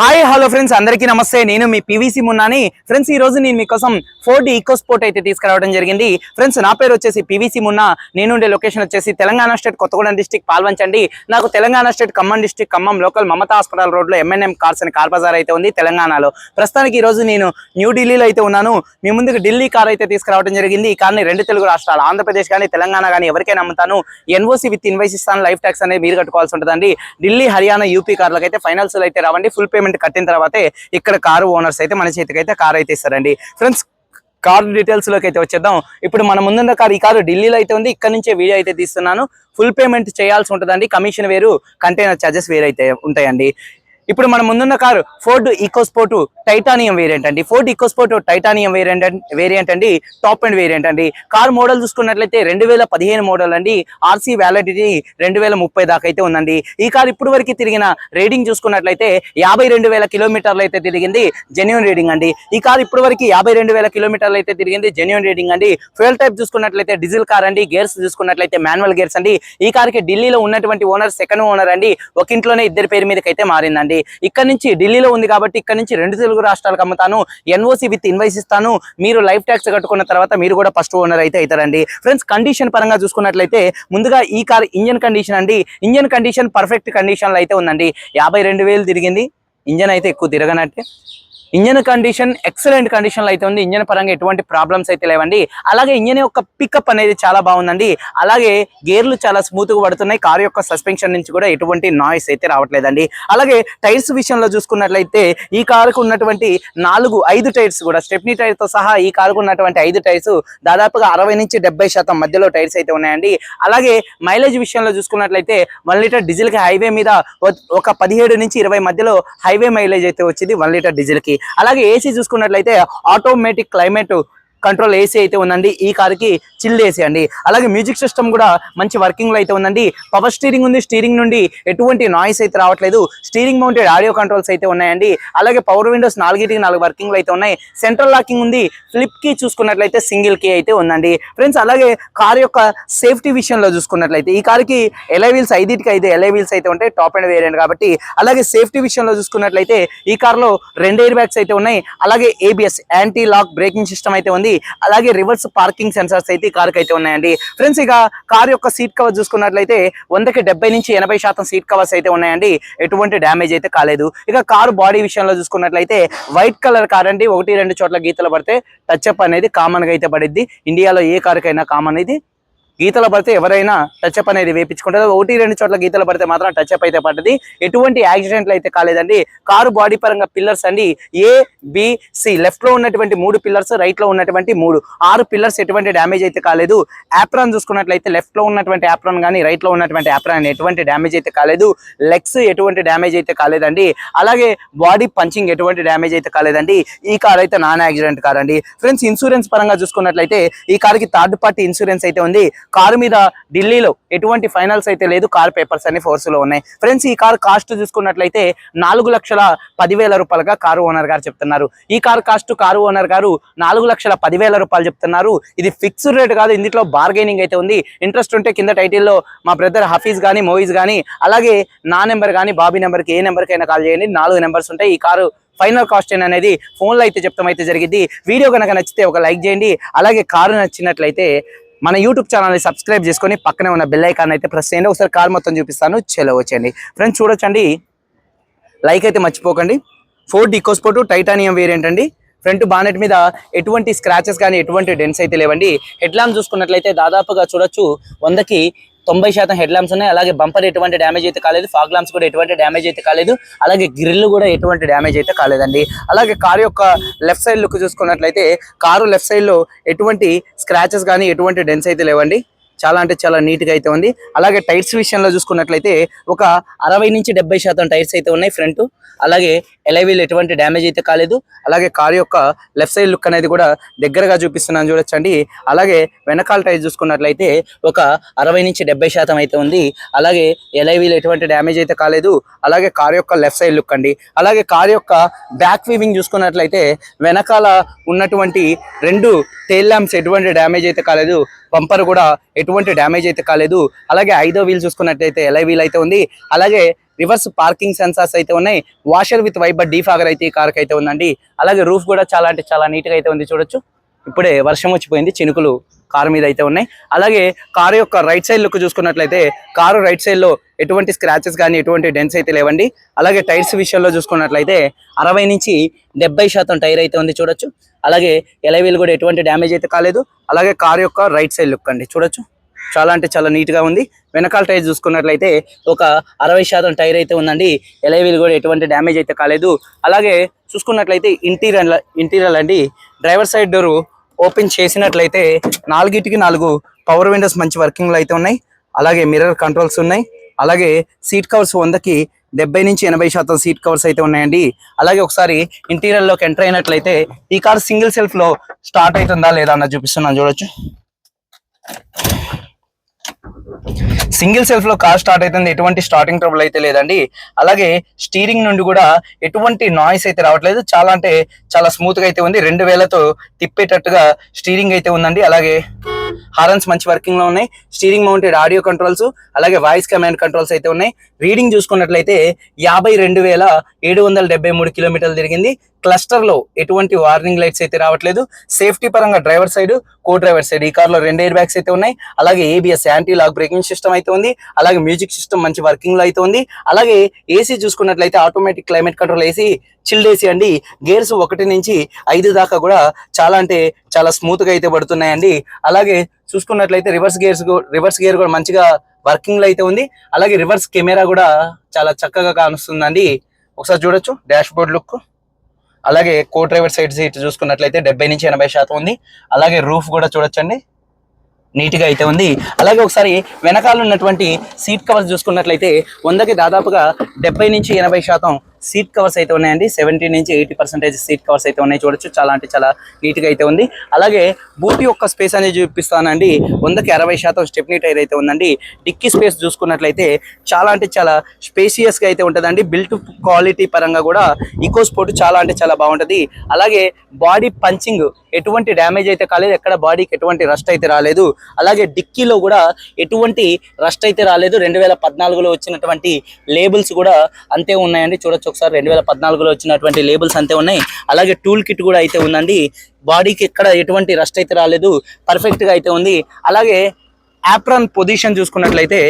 Hi hello friends అందరికీ నమస్తే. నేను మీ పివిసి మున్నాని. ఫ్రెండ్స్ ఈ రోజు నేను మీకోసం ఫోర్ డి ఈకో స్పోర్ట్ అయితే తీసుకురావడం జరిగింది. ఫ్రెండ్స్ నా పేరు వచ్చేసి పివిసి మున్నా. నేను ఉండే లొకేషన్ వచ్చేసి తెలంగాణ స్టేట్ కొత్తగూడెం డిస్టిక్ పాల్వంచండి. నాకు Telangana state Khammam district Khammam local Mamata hospital రోడ్లో M N M M&M cars అని కార్ బజార్ అయితే ఉంది తెలంగాణలో. ప్రస్తుతానికి ఈ రోజు నేను న్యూఢిల్లీలో అయితే ఉన్నాను. మీ ముందుకు ఢిల్లీ కార్ అయితే తీసుకురావడం జరిగింది. ఈ కార్ని రెండు తెలుగు రాష్ట్రాలు ఆంధ్రప్రదేశ్ కానీ తెలంగాణ కానీ ఎవరికైనా అమ్ముతాను. ఎన్ఓసి విత్ ఇన్వైస్ ఇస్తాను లైఫ్ ట్యాక్స్ అనేది మీరు కట్టుకోవాల్సి ఉంటుందండి. ఢిల్లీ హర్యానా యూపీ కార్లకు అయితే ఫైనాన్స్ అయితే రావండి. ఫుల్ పేమెంట్ కట్టిన తర్వాతే ఇక్కడ కారు ఓనర్స్ అయితే మన చేతికి అయితే కారు అయితే ఇస్తారండి. ఫ్రెండ్స్ కార్ డీటెయిల్స్లోకి అయితే వచ్చేద్దాం. ఇప్పుడు మన ముందున్న కార్ ఈ కారు ఢిల్లీలో అయితే ఉంది. ఇక్కడ నుంచే వీడియో అయితే తీస్తున్నాను. ఫుల్ పేమెంట్ చేయాల్సి ఉంటుందండి. కమిషన్ వేరు కంటైనర్ ఛార్జెస్ వేరైతే ఉంటాయండి. ఇప్పుడు మన ముందున్న car Ford EcoSport titanium variant అండి. Ford EcoSport titanium variant variant అండి. టాప్ అండ్ వేరియంట్ అండి. కార్ మోడల్ చూసుకున్నట్లయితే రెండు వేల పదిహేను మోడల్ అండి. ఆర్సీ వ్యాలిడిటీ రెండు వేల ముప్పై దాకా అయితే ఉందండి. ఈ కార్ ఇప్పుడు వరకు తిరిగిన రీడింగ్ చూసుకున్నట్లయితే యాభై రెండు వేల కిలోమీటర్లు అయితే తిరిగింది జెన్యున్ రీడింగ్ అండి. ఈ కార్ ఇప్పుడు వరకు యాభై రెండు వేల కిలోమీటర్లు అయితే తిరిగింది జెన్యున్ రీడింగ్ అండి. ఫ్యూల్ టైప్ చూసుకున్నట్లయితే డీజిల్ కార్ అండి. గేర్స్ చూసుకున్నట్లయితే మాన్యువల్ గేర్స్ అండి. ఈ కార్కి ఢిల్లీలో ఉన్నటువంటి ఓనర్ సెకండ్ ఓనర్ అండి. ఒక ఇంట్లోనే ఇద్దరి పేరు మీదకి అయితే మారిందండి ఇక్కడ నుంచి ఢిల్లీలో ఉంది కాబట్టి ఇక్కడ నుంచి రెండు తెలుగు రాష్ట్రాలకు అమ్ముతాను. ఎన్ఓసి విత్ ఇన్వైస్ ఇస్తాను. మీరు లైఫ్ ట్యాక్స్ కట్టుకున్న తర్వాత మీరు కూడా ఫస్ట్ ఓనర్ అయితే అవుతారండి. ఫ్రెండ్స్ కండిషన్ పరంగా చూసుకున్నట్లయితే ముందుగా ఈ కార్ ఇంజన్ కండిషన్ అండి. ఇంజన్ కండిషన్ పర్ఫెక్ట్ కండిషన్లో అయితే ఉందండి. యాభై రెండు వేలు తిరిగింది. ఇంజన్ అయితే ఎక్కువ తిరగనట్టే. ఇంజన్ కండిషన్ ఎక్సలెంట్ కండిషన్లో అయితే ఉంది. ఇంజన్ పరంగా ఎటువంటి ప్రాబ్లమ్స్ అయితే లేవండి. అలాగే ఇంజన్ యొక్క పికప్ అనేది చాలా బాగుందండి. అలాగే గేర్లు చాలా స్మూత్గా పడుతున్నాయి. కార్ యొక్క సస్పెన్షన్ నుంచి కూడా ఎటువంటి నాయిస్ అయితే రావట్లేదండి. అలాగే టైర్స్ విషయంలో చూసుకున్నట్లయితే ఈ కారుకు ఉన్నటువంటి నాలుగు ఐదు టైర్స్ కూడా స్టెప్నీ టైర్తో సహా ఈ కారుకు ఉన్నటువంటి ఐదు టైర్స్ దాదాపుగా అరవై నుంచి డెబ్బై శాతం మధ్యలో టైర్స్ అయితే ఉన్నాయండి. అలాగే మైలేజ్ విషయంలో చూసుకున్నట్లయితే వన్ లీటర్ డీజిల్కి హైవే మీద ఒక పదిహేడు నుంచి ఇరవై మధ్యలో హైవే మైలేజ్ అయితే వచ్చింది. వన్ లీటర్ డీజిల్కి. అలాగే ఏసీ చూసుకున్నట్లయితే ఆటోమేటిక్ క్లైమేట్ కంట్రోల్ ఏసీ అయితే ఉందండి. ఈ కార్కి చిల్డ్ ఏసీ అండి. అలాగే మ్యూజిక్ సిస్టమ్ కూడా మంచి వర్కింగ్లో అయితే ఉందండి. పవర్ స్టీరింగ్ ఉంది. స్టీరింగ్ నుండి ఎటువంటి నాయిస్ అయితే రావట్లేదు. స్టీరింగ్ మౌంటెడ్ ఆడియో కంట్రోల్స్ అయితే ఉన్నాయండి. అలాగే పవర్ విండోస్ నాలుగిటికి నాలుగు వర్కింగ్లో అయితే ఉన్నాయి. సెంట్రల్ లాకింగ్ ఉంది. ఫ్లిప్ కీ చూసుకున్నట్లయితే సింగిల్ కీ అయితే ఉందండి. ఫ్రెండ్స్ అలాగే కార్ యొక్క సేఫ్టీ విషయంలో చూసుకున్నట్లయితే ఈ కార్కి ఎలై వీల్స్ ఐదిటికి ఐదు ఎలై వీల్స్ అయితే ఉంటాయి. టాప్ అండ్ వేరియంట్ కాబట్టి. అలాగే సేఫ్టీ విషయంలో చూసుకున్నట్లయితే ఈ కార్లో రెండు ఎయిర్ బ్యాగ్స్ అయితే ఉన్నాయి. అలాగే ABS anti lock braking system అయితే ఉంది. అలాగే రివర్స్ పార్కింగ్ సెన్సార్స్ అయితే ఈ కార్కి అయితే ఉన్నాయండి. ఫ్రెండ్స్ ఇక కార్ యొక్క సీట్ కవర్ చూసుకున్నట్లయితే వందకి డెబ్బై నుంచి ఎనభై శాతం సీట్ కవర్స్ అయితే ఉన్నాయండి. ఎటువంటి డ్యామేజ్ అయితే కాలేదు. ఇక కారు బాడీ విషయంలో చూసుకున్నట్లయితే వైట్ కలర్ కార్ అండి. ఒకటి రెండు చోట్ల గీతలు పడితే టచ్ అప్ అనేది కామన్గా అయితే పడిద్ది. ఇండియాలో ఏ కారుకైనా కామన్ ఇది. గీతలు పడితే ఎవరైనా టచ్ అప్ అనేది వేపించుకుంటారు. ఒకటి రెండు చోట్ల గీతలు పడితే మాత్రం టచ్ అప్ అయితే పడ్డది. ఎటువంటి యాక్సిడెంట్లు అయితే కాలేదండి. కారు బాడీ పరంగా పిల్లర్స్ అండి. ఏ బిసి లెఫ్ట్లో ఉన్నటువంటి మూడు పిల్లర్స్ రైట్లో ఉన్నటువంటి మూడు. ఆరు పిల్లర్స్ ఎటువంటి డ్యామేజ్ అయితే కాలేదు. యాప్రాన్ చూసుకున్నట్లయితే లెఫ్ట్లో ఉన్నటువంటి యాప్రాన్ కానీ రైట్లో ఉన్నటువంటి యాప్రాన్ ఎటువంటి డ్యామేజ్ అయితే కాలేదు. లెగ్స్ ఎటువంటి డ్యామేజ్ అయితే కాలేదండి. అలాగే బాడీ పంచింగ్ ఎటువంటి డ్యామేజ్ అయితే కాలేదండి. ఈ కార్ అయితే నాన్ యాక్సిడెంట్ కార్ అండి. ఫ్రెండ్స్ ఇన్సూరెన్స్ పరంగా చూసుకున్నట్లయితే ఈ కార్కి థర్డ్ పార్టీ ఇన్సూరెన్స్ అయితే ఉంది. కారు మీద ఢిల్లీలో ఎటువంటి ఫైనల్స్ అయితే లేదు. కార్ పేపర్స్ అన్ని ఫోర్స్లో ఉన్నాయి. ఫ్రెండ్స్ ఈ కార్ కాస్ట్ చూసుకున్నట్లయితే నాలుగు లక్షల పదివేల రూపాయలుగా కారు ఓనర్ గారు చెప్తున్నారు. ఈ కార్ కాస్ట్ కారు ఓనర్ గారు నాలుగు లక్షల పదివేల రూపాయలు చెప్తున్నారు. ఇది ఫిక్స్డ్ రేట్ కాదు ఇందులో బార్గెనింగ్ అయితే ఉంది. ఇంట్రెస్ట్ ఉంటే కింద టైటిల్లో మా బ్రదర్ హఫీజ్ కానీ మోయిజ్ కానీ అలాగే నా నెంబర్ కానీ బాబీ నెంబర్కి ఏ నెంబర్కైనా కాల్ చేయండి. నాలుగు నెంబర్స్ ఉంటాయి. ఈ కారు ఫైనల్ కాస్ట్ అనేది ఫోన్లో అయితే చెప్తాం అయితే జరిగింది వీడియో కనుక నచ్చితే ఒక లైక్ చేయండి. అలాగే కారు నచ్చినట్లయితే మన యూట్యూబ్ ఛానల్ని సబ్స్క్రైబ్ చేసుకొని పక్కనే ఉన్న బెల్ ఐకాన్ అయితే ప్రెస్ చేయండి. ఒకసారి కార్ మొత్తం చూపిస్తాను. చెలవచ్చండి ఫ్రెండ్స్ చూడొచ్చండి. లైక్ అయితే మర్చిపోకండి. ఫోర్ ఈకోస్పోర్ట్ టైటానియం వేరియంట్ అండి. ఫ్రంట్ బానెట్ మీద ఎటువంటి స్క్రాచెస్ కానీ ఎటువంటి డెన్స్ అయితే లేవండి. హెడ్ ల్యాంప్ చూసుకున్నట్లయితే దాదాపుగా చూడొచ్చు. వందకి తొంభై శాతం హెడ్ ల్యాంప్స్ ఉన్నాయి. అలాగే బంపర్ ఎటువంటి డ్యామేజ్ అయితే కాలేదు. ఫాగ్ ల్యాంప్స్ కూడా ఎటువంటి డ్యామేజ్ అయితే కాలేదు. అలాగే గ్రిల్ కూడా ఎటువంటి డ్యామేజ్ అయితే కాలేదండి. అలాగే కారు యొక్క లెఫ్ట్ సైడ్ లుక్ చూసుకున్నట్లయితే కారు లెఫ్ట్ సైడ్లో ఎటువంటి స్క్రాచెస్ కానీ ఎటువంటి డెన్స్ అయితే లేవండి. చాలా అంటే చాలా నీట్గా అయితే ఉంది. అలాగే టైర్స్ విషయంలో చూసుకున్నట్లయితే ఒక అరవై నుంచి డెబ్బై శాతం టైర్స్ అయితే ఉన్నాయి ఫ్రంట్. అలాగే ఎలైవీల్ ఎటువంటి డ్యామేజ్ అయితే కాలేదు. అలాగే కార్ యొక్క లెఫ్ట్ సైడ్ లుక్ అనేది కూడా దగ్గరగా చూపిస్తున్నాను చూడొచ్చండి. అలాగే వెనకాల టైర్ చూసుకున్నట్లయితే ఒక అరవై నుంచి డెబ్బై శాతం అయితే ఉంది. అలాగే ఎలైవీల్ ఎటువంటి డ్యామేజ్ అయితే కాలేదు. అలాగే కార్ యొక్క లెఫ్ట్ సైడ్ లుక్ అండి. అలాగే కార్ యొక్క బ్యాక్ వీవింగ్ చూసుకున్నట్లయితే వెనకాల ఉన్నటువంటి రెండు టైల్ ల్యాంప్స్ ఎటువంటి డ్యామేజ్ అయితే కాలేదు. బంపర్ కూడా ఎటువంటి డ్యామేజ్ అయితే కాలేదు. అలాగే ఐదో వీల్ చూసుకున్నట్లయితే ఎలై వీల్ అయితే ఉంది. అలాగే రివర్స్ పార్కింగ్ సెన్సార్స్ అయితే ఉన్నాయి. వాషర్ విత్ వైబర్ డీఫాగర్ అయితే ఈ కార్కి అయితే ఉందండి. అలాగే రూఫ్ కూడా చాలా అంటే చాలా నీట్గా అయితే ఉంది చూడొచ్చు. ఇప్పుడే వర్షం వచ్చిపోయింది. చినుకులు కారు మీద అయితే ఉన్నాయి. అలాగే కారు యొక్క రైట్ సైడ్ లుక్ చూసుకున్నట్లయితే కారు రైట్ సైడ్లో ఎటువంటి స్క్రాచెస్ కానీ ఎటువంటి డెన్స్ అయితే లేవండి. అలాగే టైర్స్ విషయంలో చూసుకున్నట్లయితే అరవై నుంచి డెబ్బై శాతం టైర్ అయితే ఉంది చూడొచ్చు. అలాగే ఎలవీలు కూడా ఎటువంటి డ్యామేజ్ అయితే కాలేదు. అలాగే కారు యొక్క రైట్ సైడ్ లుక్ అండి. చూడొచ్చు. చాలా అంటే చాలా నీట్గా ఉంది. వెనకాల టైర్ చూసుకున్నట్లయితే ఒక అరవై శాతం టైర్ అయితే ఉందండి. ఎలవీలు కూడా ఎటువంటి డ్యామేజ్ అయితే కాలేదు. అలాగే చూసుకున్నట్లయితే ఇంటీరియర్ ఇంటీరియర్ అండి డ్రైవర్ సైడ్ డోర్ ఓపెన్ చేసినట్లయితే నాలుగిటికి నాలుగు పవర్ విండోస్ మంచి వర్కింగ్లో అయితే ఉన్నాయి. అలాగే మిర్రర్ కంట్రోల్స్ ఉన్నాయి. అలాగే సీట్ కవర్స్ వందకి డెబ్బై నుంచి ఎనభై శాతం సీట్ కవర్స్ అయితే ఉన్నాయండి. అలాగే ఒకసారి ఇంటీరియర్లోకి ఎంటర్ అయినట్లయితే ఈ కార్ సింగిల్ సెల్ఫ్లో స్టార్ట్ అవుతుందా లేదా అన్న చూపిస్తున్నాను చూడొచ్చు. సింగిల్ సెల్ఫ్లో కార్ స్టార్ట్ అవుతుంది ఎటువంటి స్టార్టింగ్ ట్రబుల్ అయితే లేదండి. అలాగే స్టీరింగ్ నుండి కూడా ఎటువంటి నాయిస్ అయితే రావట్లేదు. చాలా అంటే చాలా స్మూత్గా అయితే ఉంది. రెండు వేలతో తిప్పేటట్టుగా స్టీరింగ్ అయితే ఉందండి. అలాగే హారన్స్ మంచి వర్కింగ్లో ఉన్నాయి. స్టీరింగ్ మౌంటెడ్ ఆడియో కంట్రోల్స్ అలాగే వాయిస్ కమాండ్ కంట్రోల్స్ అయితే ఉన్నాయి. రీడింగ్ చూసుకున్నట్లయితే యాభై రెండు వేల ఏడు వందల డెబ్బై మూడు కిలోమీటర్లు తిరిగింది. క్లస్టర్లో ఎటువంటి వార్నింగ్ లైట్స్ అయితే రావట్లేదు. సేఫ్టీ పరంగా driver side co driver side ఈ కార్లో రెండు ఎయిర్ బ్యాగ్స్ అయితే ఉన్నాయి. అలాగే ABS anti lock braking system అయితే ఉంది. అలాగే మ్యూజిక్ సిస్టమ్ మంచి వర్కింగ్లో అయితే ఉంది. అలాగే ఏసీ చూసుకున్నట్లయితే automatic climate control AC chilled AC అండి. గేర్స్ ఒకటి నుంచి ఐదు దాకా కూడా చాలా అంటే చాలా స్మూత్గా అయితే పడుతున్నాయండి. అలాగే చూసుకున్నట్లయితే రివర్స్ గేర్స్ రివర్స్ గేర్ కూడా మంచిగా వర్కింగ్లో అయితే ఉంది. అలాగే రివర్స్ కెమెరా కూడా చాలా చక్కగా కానుస్తుందండి. ఒకసారి చూడొచ్చు. డాష్ బోర్డ్ లుక్ అలాగే కో డ్రైవర్ సైడ్ సీట్ చూసుకున్నట్లయితే డెబ్బై నుంచి ఎనభై శాతం ఉంది. అలాగే రూఫ్ కూడా చూడొచ్చండి. నీట్గా అయితే ఉంది. అలాగే ఒకసారి వెనకాల ఉన్నటువంటి సీట్ కవర్స్ చూసుకున్నట్లయితే వందకి దాదాపుగా డెబ్బై నుంచి ఎనభై శాతం సీట్ కవర్స్ అయితే ఉన్నాయండి. సెవెంటీ నుంచి ఎయిటీ పర్సెంటేజ్ సీట్ కవర్స్ అయితే ఉన్నాయి. చూడొచ్చు చాలా అంటే చాలా నీట్గా అయితే ఉంది. అలాగే బూట్ యొక్క స్పేస్ అనేది చూపిస్తానండి. వందకి అరవై శాతం స్టెప్నీ టైర్ అయితే ఉందండి. డిక్కీ స్పేస్ చూసుకున్నట్లయితే చాలా అంటే చాలా స్పేసియస్గా అయితే ఉంటుందండి. బిల్ట్ క్వాలిటీ పరంగా కూడా ఈకో స్పోర్ట్ చాలా అంటే చాలా బాగుంటది. అలాగే బాడీ పంచింగ్ ఎటువంటి డ్యామేజ్ అయితే కాలేదు. ఎక్కడ బాడీకి ఎటువంటి రస్ట్ అయితే రాలేదు. అలాగే డిక్కీలో కూడా ఎటువంటి రస్ట్ అయితే రాలేదు. రెండు వేల పద్నాలుగులో వచ్చినటువంటి లేబుల్స్ కూడా అంతే ఉన్నాయండి. చూడొచ్చు ఒకసారి రెండు వేల పద్నాలుగులో వచ్చినటువంటి లేబుల్స్ అంతే ఉన్నాయి. అలాగే టూల్ కిట్ కూడా అయితే ఉందండి. బాడీకి ఎక్కడ ఎటువంటి రస్ట్ అయితే రాలేదు. పర్ఫెక్ట్గా అయితే ఉంది. అలాగే యాప్రాన్ పొజిషన్ చూసుకున్నట్లయితే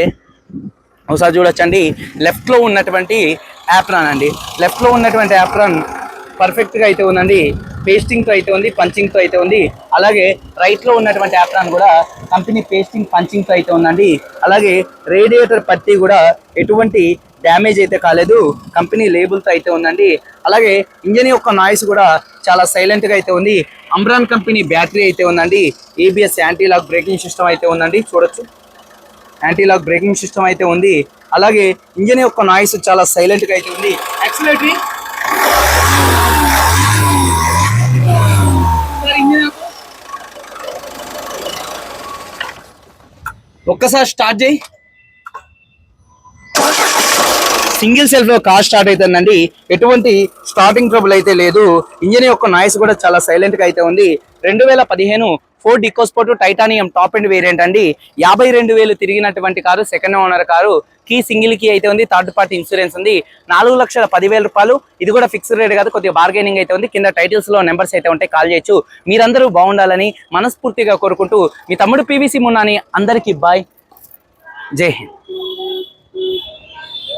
ఒకసారి చూడొచ్చండి. లెఫ్ట్లో ఉన్నటువంటి యాప్రాన్ అండి. లెఫ్ట్లో ఉన్నటువంటి యాప్రాన్ పర్ఫెక్ట్గా అయితే ఉందండి. పేస్టింగ్తో అయితే ఉంది పంచింగ్తో అయితే ఉంది. అలాగే రైట్లో ఉన్నటువంటి యాప్రాన్ కూడా కంపెనీ పేస్టింగ్ పంచింగ్తో అయితే ఉందండి. అలాగే రేడియేటర్ పత్తి కూడా ఎటువంటి డ్యామేజ్ అయితే కాలేదు. కంపెనీ లేబుల్తో అయితే ఉందండి. అలాగే ఇంజన్ యొక్క నాయిస్ కూడా చాలా సైలెంట్గా అయితే ఉంది. అమ్రాన్ కంపెనీ బ్యాటరీ అయితే ఉందండి. ABS anti lock braking system అయితే ఉందండి. చూడొచ్చు. యాంటీ లాక్ బ్రేకింగ్ సిస్టమ్ అయితే ఉంది. అలాగే ఇంజన్ యొక్క నాయిస్ చాలా సైలెంట్గా అయితే ఉంది. యాక్సిలేటరీ ఒక్కసారి స్టార్ట్ చేయి. సింగిల్ సెల్ఫ్లో కార్ స్టార్ట్ అవుతుందండి. ఎటువంటి స్టార్టింగ్ ట్రబుల్ అయితే లేదు. ఇంజిన్ యొక్క నాయిస్ కూడా చాలా సైలెంట్గా అయితే ఉంది. రెండు వేల పదిహేను Ford EcoSport titanium top end variant అండి. యాభై రెండు వేలు తిరిగినటువంటి car second owner car. Key single key అయితే ఉంది. థర్డ్ పార్టీ ఇన్సూరెన్స్ ఉంది. నాలుగు లక్షల పదివేల రూపాయలు. ఇది కూడా ఫిక్స్డ్ రేట్ కాదు కొద్దిగా బార్గెనింగ్ అయితే ఉంది. కింద టైటిల్స్లో నెంబర్స్ అయితే ఉంటాయి కాల్ చేయొచ్చు. మీరందరూ బాగుండాలని మనస్ఫూర్తిగా కోరుకుంటూ మీ తమ్ముడు పీవీసీ మున్నాని అందరికీ బాయ్ జై హింద్.